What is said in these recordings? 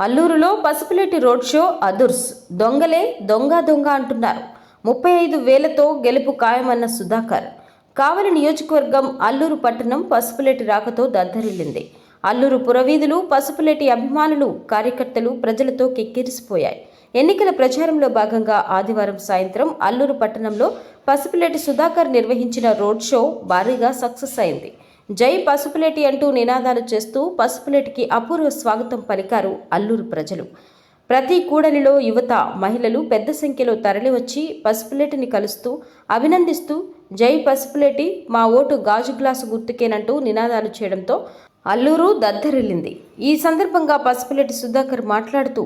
అల్లూరులో Pasupuleti road show అదుర్స్. దొంగలే దొంగ దొంగ అంటున్నారు. ముప్పై ఐదు వేలతో గెలుపు ఖాయమన్న సుధాకర్. కావలి నియోజకవర్గం అల్లూరు పట్టణం పసుపులేటి రాకతో దద్దరిల్లింది. అల్లూరు పురవీధులు పసుపులేటి అభిమానులు కార్యకర్తలు ప్రజలతో కిక్కిరిసిపోయాయి. ఎన్నికల ప్రచారంలో భాగంగా ఆదివారం సాయంత్రం అల్లూరు పట్టణంలో పసుపులేటి సుధాకర్ నిర్వహించిన రోడ్ షో భారీగా సక్సెస్ అయింది. జై పసుపులేటి అంటూ నినాదాలు చేస్తూ పసుపులేటికి అపూర్వ స్వాగతం పలికారు అల్లూరు ప్రజలు. ప్రతి కూడలిలో యువత మహిళలు పెద్ద సంఖ్యలో తరలివచ్చి పసుపులేటిని కలుస్తూ అభినందిస్తూ జై పసుపులేటి మా ఓటు గాజు గ్లాసు గుర్తుకేనంటూ నినాదాలు చేయడంతో అల్లూరు దద్దరిల్లింది. ఈ సందర్భంగా పసుపులేటి సుధాకర్ మాట్లాడుతూ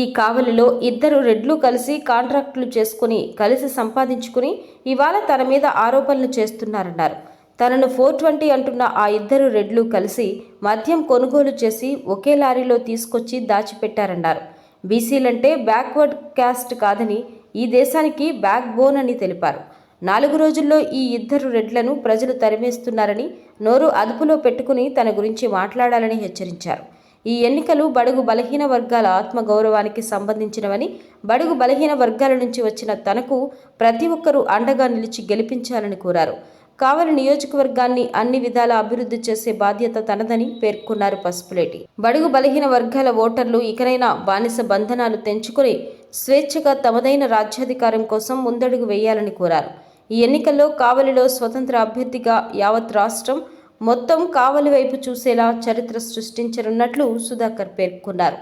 ఈ కావలిలో ఇద్దరు రెడ్లు కలిసి కాంట్రాక్టులు చేసుకుని కలిసి సంపాదించుకుని ఇవాళ తన మీద ఆరోపణలు చేస్తున్నారన్నారు. తనను ఫోర్ ట్వంటీ అంటున్న ఆ ఇద్దరు రెడ్లు కలిసి మద్యం కొనుగోలు చేసి ఒకే లారీలో తీసుకొచ్చి దాచిపెట్టారన్నారు. బీసీలంటే బ్యాక్వర్డ్ క్యాస్ట్ కాదని ఈ దేశానికి బ్యాక్ బోన్ అని తెలిపారు. నాలుగు రోజుల్లో ఈ ఇద్దరు రెడ్లను ప్రజలు తరిమేస్తున్నారని నోరు అదుపులో పెట్టుకుని తన గురించి మాట్లాడాలని హెచ్చరించారు. ఈ ఎన్నికలు బడుగు బలహీన వర్గాల ఆత్మగౌరవానికి సంబంధించినవని బడుగు బలహీన వర్గాల నుంచి వచ్చిన తనకు ప్రతి ఒక్కరూ అండగా నిలిచి గెలిపించాలని కోరారు. కావలి నియోజకవర్గాన్ని అన్ని విధాల అభివృద్ధి చేసే బాధ్యత తనదని పేర్కొన్నారు పసుపులేటి. బడుగు బలహీన వర్గాల ఓటర్లు ఇకనైనా బానిస బంధనాలు తెంచుకుని స్వేచ్ఛగా తమదైన రాజ్యాధికారం కోసం ముందడుగు వేయాలని కోరారు. ఈ ఎన్నికల్లో కావలిలో స్వతంత్ర అభ్యర్థిగా యావత్ రాష్ట్రం మొత్తం కావలి వైపు చూసేలా చరిత్ర సృష్టించనున్నట్లు సుధాకర్ పేర్కొన్నారు.